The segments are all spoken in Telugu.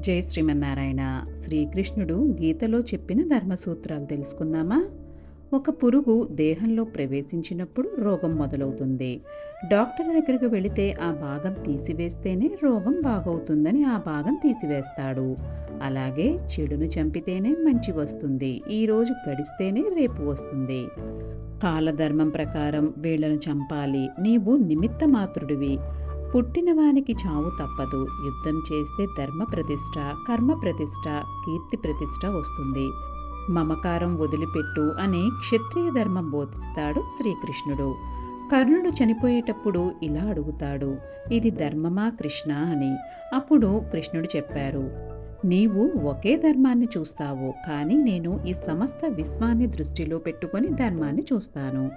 జై శ్రీమన్నారాయణ. శ్రీకృష్ణుడు గీతలో చెప్పిన ధర్మసూత్రాలు తెలుసుకుందామా? ఒక పురుగు దేహంలో ప్రవేశించినప్పుడు రోగం మొదలవుతుంది. డాక్టర్ దగ్గరికి వెళితే ఆ భాగం తీసివేస్తేనే రోగం బాగవుతుందని ఆ భాగం తీసివేస్తాడు. అలాగే చెడును చంపితేనే మంచి వస్తుంది. ఈరోజు గడిస్తేనే రేపు వస్తుంది. కాలధర్మం ప్రకారం వీళ్ళను చంపాలి. నీవు నిమిత్త మాతృడివి. పుట్టినవానికి చావు తప్పదు. యుద్ధం చేస్తే ధర్మ ప్రతిష్ట కర్మ ప్రతిష్ట కీర్తి ప్రతిష్ట వస్తుంది. మమకారం వదిలిపెట్టు అని క్షత్రియ ధర్మం బోధిస్తాడు శ్రీకృష్ణుడు. కర్ణుడు చనిపోయేటప్పుడు ఇలా అడుగుతాడు ఇది ధర్మమా కృష్ణ? అని. అప్పుడు కృష్ణుడు చెప్పారు నీవు ఒకే ధర్మాన్ని చూస్తావు కానీ నేను ఈ సమస్త విశ్వాన్ని దృష్టిలో పెట్టుకొని ధర్మాన్ని చూస్తాను.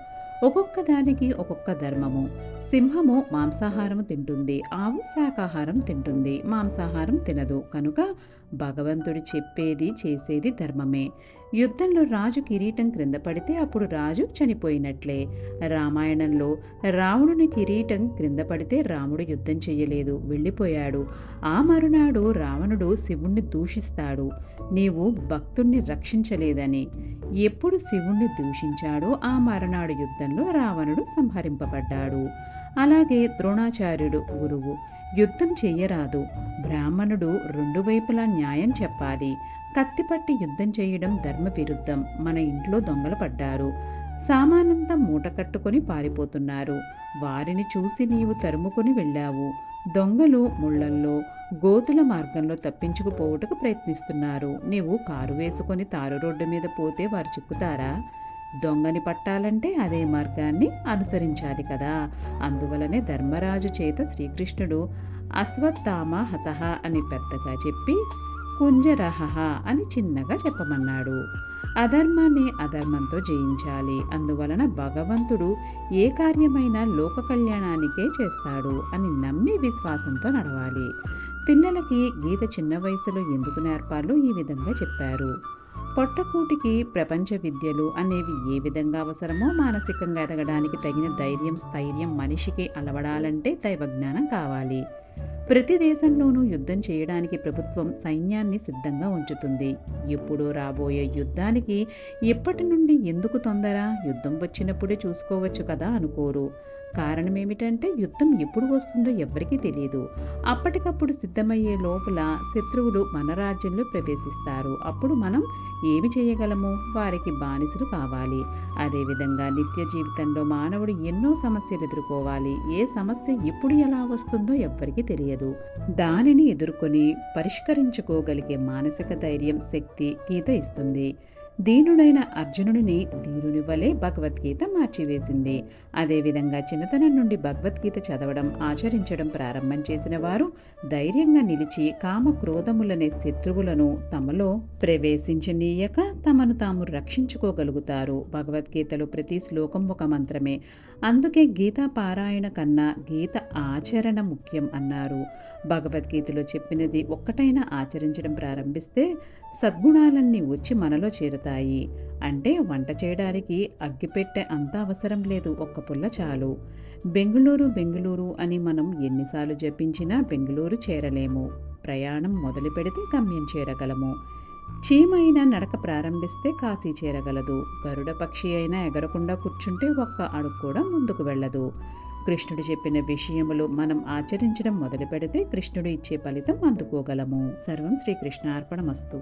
ఒక్కొక్క దానికి ఒక్కొక్క ధర్మము. సింహము మాంసాహారం తింటుంది ఆవు శాకాహారం తింటుంది మాంసాహారం తినదు. కనుక భగవంతుడు చెప్పేది చేసేది ధర్మమే. యుద్ధంలో రాజు కిరీటం క్రింద పడితే అప్పుడు రాజు చనిపోయినట్లే. రామాయణంలో రావణుని కిరీటం క్రింద పడితే రాముడు యుద్ధం చెయ్యలేదు వెళ్ళిపోయాడు. ఆ మరునాడు రావణుడు శివుణ్ణి దూషిస్తాడు. నీవు భక్తుణ్ణి రక్షించలేదని. ఎప్పుడు శివుణ్ణి దూషించాడో ఆ మరునాడు యుద్ధంలో రావణుడు సంహరింపబడ్డాడు. అలాగే ద్రోణాచార్యుడు గురువు యుద్ధం చెయ్యరాదు బ్రాహ్మణుడు రెండు వైపులా న్యాయం చెప్పాలి. కత్తిపట్టి యుద్ధం చేయడం ధర్మ విరుద్ధం మన ఇంట్లో దొంగలు పడ్డారు. సామానంతా మూట కట్టుకొని పారిపోతున్నారు. వారిని చూసి నీవు తరుముకొని వెళ్ళావు. దొంగలు ముళ్ళల్లో గోతుల మార్గంలో తప్పించుకుపోవుటకు ప్రయత్నిస్తున్నారు. నీవు కారు వేసుకొని తారు రోడ్డు మీద పోతే వారు చిక్కుతారా? దొంగని పట్టాలంటే అదే మార్గాన్ని అనుసరించాలి కదా. అందువలనే ధర్మరాజు చేత శ్రీకృష్ణుడు అశ్వత్థామ హతహ అని పెద్దగా చెప్పి కుంజరహ అని చిన్నగా చెప్పమన్నాడు. అధర్మాన్ని అధర్మంతో జయించాలి. అందువలన భగవంతుడు ఏ కార్యమైనా లోక కళ్యాణానికే చేస్తాడు అని నమ్మి విశ్వాసంతో నడవాలి. పిల్లలకి గీత చిన్న వయసులో ఎందుకు నేర్పాలో ఈ విధంగా చెప్పారు. పొట్టకూటికి ప్రపంచ విద్యలు అనేవి ఏ విధంగా అవసరమో మానసికంగా ఎదగడానికి తగిన ధైర్యం స్థైర్యం మనిషికి అలవడాలంటే దైవజ్ఞానం కావాలి. ప్రతి దేశంలోనూ యుద్ధం చేయడానికి ప్రభుత్వం సైన్యాన్ని సిద్ధంగా ఉంచుతుంది. ఎప్పుడో రాబోయే యుద్ధానికి ఎప్పటి నుండి ఎందుకు తొందర? యుద్ధం వచ్చినప్పుడే చూసుకోవచ్చు కదా అనుకోరు. కారణం ఏమిటంటే యుద్ధం ఎప్పుడు వస్తుందో ఎవరికీ తెలియదు అప్పటికప్పుడు సిద్ధమయ్యే లోపల శత్రువులు మన రాజ్యంలో ప్రవేశిస్తారు. అప్పుడు మనం ఏమి చేయగలము? వారికి బానిసలు కావాలి. అదేవిధంగా నిత్య జీవితంలో మానవుడు ఎన్నో సమస్యలు ఎదుర్కోవాలి. ఏ సమస్య ఎప్పుడు ఎలా వస్తుందో ఎవ్వరికీ తెలియదు. దానిని ఎదుర్కొని పరిష్కరించుకోగలిగే మానసిక ధైర్యం శక్తి గీత ఇస్తుంది. దీనుడైన అర్జునుడిని ధీరుని వలె భగవద్గీత మార్చివేసింది. అదేవిధంగా చిన్నతనం నుండి భగవద్గీత చదవడం ఆచరించడం ప్రారంభం చేసిన వారు ధైర్యంగా నిలిచి కామ క్రోధములనే శత్రువులను తమలో ప్రవేశించనీయక తమను తాము రక్షించుకోగలుగుతారు. భగవద్గీతలో ప్రతి శ్లోకం ఒక మంత్రమే. అందుకే గీతా పారాయణ కన్నా గీత ఆచరణ ముఖ్యం అన్నారు. భగవద్గీతలో చెప్పినది ఒక్కటైనా ఆచరించడం ప్రారంభిస్తే సద్గుణాలన్నీ వచ్చి మనలో చేరుతాయి. అంటే వంట చేయడానికి అగ్గిపెట్టె అంత అవసరం లేదు ఒక్క పుల్ల చాలు. బెంగళూరు బెంగళూరు అని మనం ఎన్నిసార్లు జపించినా బెంగళూరు చేరలేము. ప్రయాణం మొదలు పెడితే గమ్యం చేరగలము. చీమైన నడక ప్రారంభిస్తే కాశీ చేరగలదు. గరుడ పక్షి అయినా ఎగరకుండా కూర్చుంటే ఒక్క అడుగు కూడా ముందుకు వెళ్ళదు. కృష్ణుడు చెప్పిన విషయములు మనం ఆచరించడం మొదలు పెడితే కృష్ణుడు ఇచ్చే ఫలితం అందుకోగలము. సర్వం శ్రీకృష్ణ అర్పణమస్తు